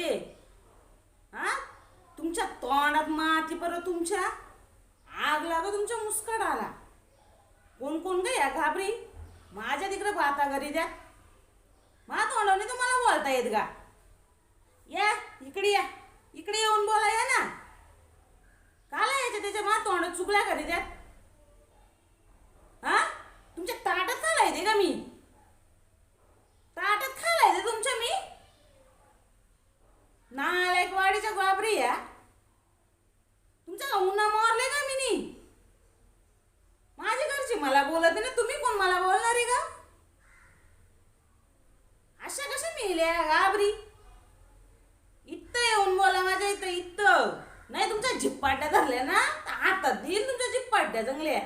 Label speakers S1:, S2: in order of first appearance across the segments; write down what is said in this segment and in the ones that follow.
S1: ते हा? तुमच्या तोंडात माती परत तुमच्या? आग लाग तुमच्या मुस्कडाला. कोण कोण ग या घाबरी? माझ्या तिकडे बाता घरी द्या. मा तोंडाने तुम्हाला बोलता येत का? या इकडे या. इकडे येऊन बोला या ना. काला याच्या त्याच्या मा तोंडात चुकल्या घरी द्या हा तुमच्या ताटात खाला येते का मी ताटात खाला येते तुमच्या मी नालायक वाडीच्या बाबरी या. तुमच्या उन्हा मारले का मी नी माझी घरची मला बोलत ना तुम्ही कोण मला बोलणार आहे का? अशा कशा मिळल्या गाबरी? इथं येऊन बोला माझ्या इथं इथं. नाही तुमच्या झिप्पाट्या धरल्या ना तर देईल तुमच्या झिप्पाट्या जंगल्या.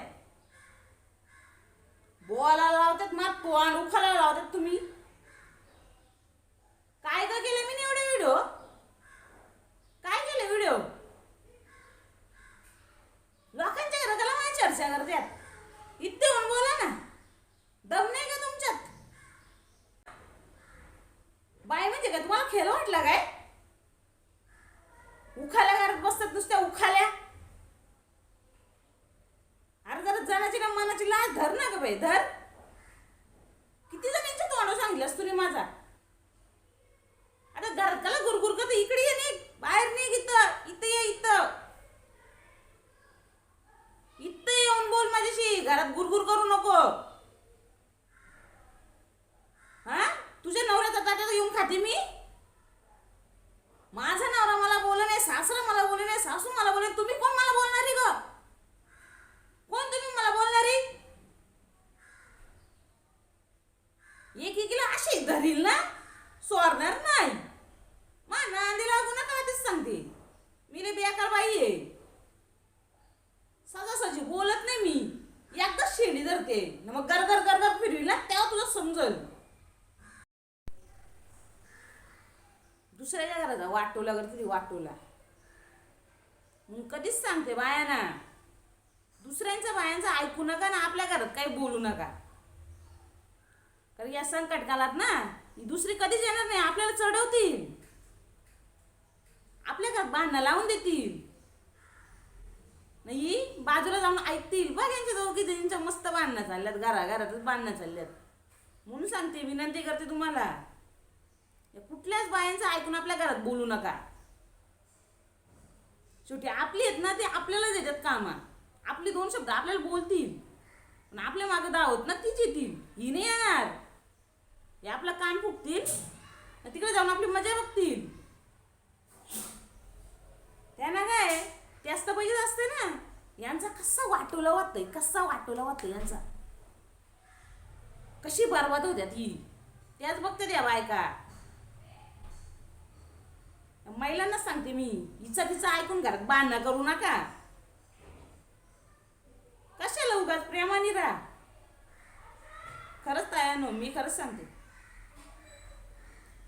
S1: बोलायला लावतात मग तोंड उखाला लावतात तुम्ही काय काय केलं मी एवढे व्हिडिओ काय केलं व्हिडिओ लोकांच्या घराला माझी चर्चा करतात इथे येऊन बोला ना दम नाही का तुमच्यात बाय म्हणजे का तुम्हाला खेळ वाटला काय? उखाल्या घरात बसतात नुसत्या उखाल्या. अरे जरा जनाची ना मनाची लाज धर ना ग बाई धर. किती जणांच्या तोंडावर सांगितलंस तुरी माझा? आता घरात कला गुरगुर तर इकडे ये नाही बाहेर नाही इथं इथं ये इथं. इथं येऊन बोल माझ्याशी घरात गुरगुर करू नको. हा? तुझ्या नवऱ्याचा ताटात येऊन खाते मी माझा नवरा मला बोल नाही सासरा मला बोल नाही तुम्ही कोण मला बोलणारी ग? कोण तुम्ही मला बोलणारी? एक एकीला अशी धरील ना? सोडणार नाही. मा नांदी लागू नका तेच सांगते. मी लय बेकार बाई आहे. सजासजी बोलत नाही मी. एकदा शेडी धरते. न मग गरगर गरगर फिरवी ना तेव्हा तुला समजल. दुसऱ्याच्या घराचा वाटोला करते ती वाटोला. मग कधीच सांगते बायाना. दुसऱ्यांच्या बायांचं ऐकू नका ना आपल्या घरात काही बोलू नका. कारण या संकट काळात ना दुसरी कधीच येणार नाही आपल्याला चढवतील. आपल्या घरात बांधणं लावून देतील. नाही बाजूला जाऊन ऐकतील. बघ यांच्या दोघी जणींच्या मस्त बांधणं चालल्यात घरा घरातच बांधणं चालल्यात. म्हणून सांगते विनंती करते तुम्हाला. या कुठल्याच बायांचं ऐकून आपल्या घरात बोलू नका. शेवटी आपली आहेत ना ते आपल्यालाच येतात कामा आपली दोन शब्द आपल्याला बोलतील. पण आपल्या मागे दावत ना तीच येतील. ही नाही येणार. हे आपला कान फुटतील तिकडे जाऊन आपली मजा बघतील. त्यांना काय त्याच पैसे असते ना यांचा कसा वाटोला वाटतंय कसा वाटोला वाटतंय यांचा. कशी बरबाद होत्यात ही. त्याच बघते त्या बायका. महिलांना सांगते मी. हिचा तिचा ऐकून घरात बांधणं करू नका. कशाला उगाच प्रेमाने राहा? खरंच तायानो मी खरंच सांगते.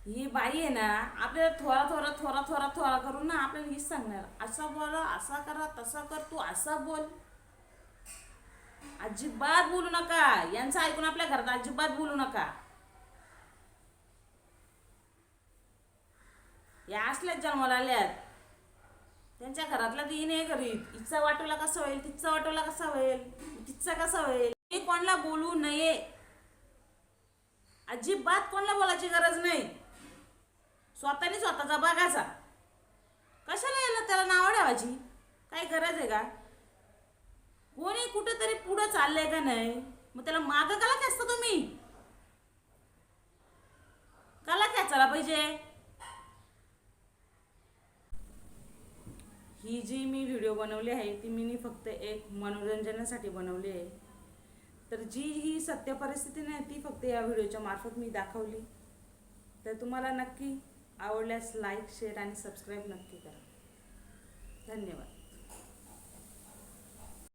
S1: ही बाई आहे ना आपल्याला थोडा थोडा थोडा थोडा थोडा करून ना आपल्याला हीच सांगणार. असा बोला असा करा तसा कर तू असा बोल. अजिबात बोलू नका. यांचं ऐकून आपल्या घरात अजिबात बोलू नका. म्हणजे या असल्याच जन्माला आल्यात. त्यांच्या घरातला ती नाही करीत हिचा वाटोला कसा होईल? तिचा वाटोला कसा होईल? तिचा कसा होईल? हे कोणाला बोलू नये. अजिबात कोणाला बोलायची गरज नाही. स्वतःने स्वतःचा बघायचा. कशाला येणार त्याला नाव ठेवायची? काही गरज आहे का? कोणी कुठेतरी पुढं चाललंय का नाही? मग त्याला मागं कला जास्त तुम्ही कला खेचायला पाहिजे ही जी मी व्हिडिओ बनवली आहे ती मी फक्त एक मनोरंजनासाठी बनवली आहे. तर जी ही सत्य परिस्थिती नाही ती फक्त या व्हिडिओच्या मार्फत मी दाखवली. तर तुम्हाला नक्की आवडल्यास लाईक शेअर आणि सबस्क्राईब नक्की करा. धन्यवाद.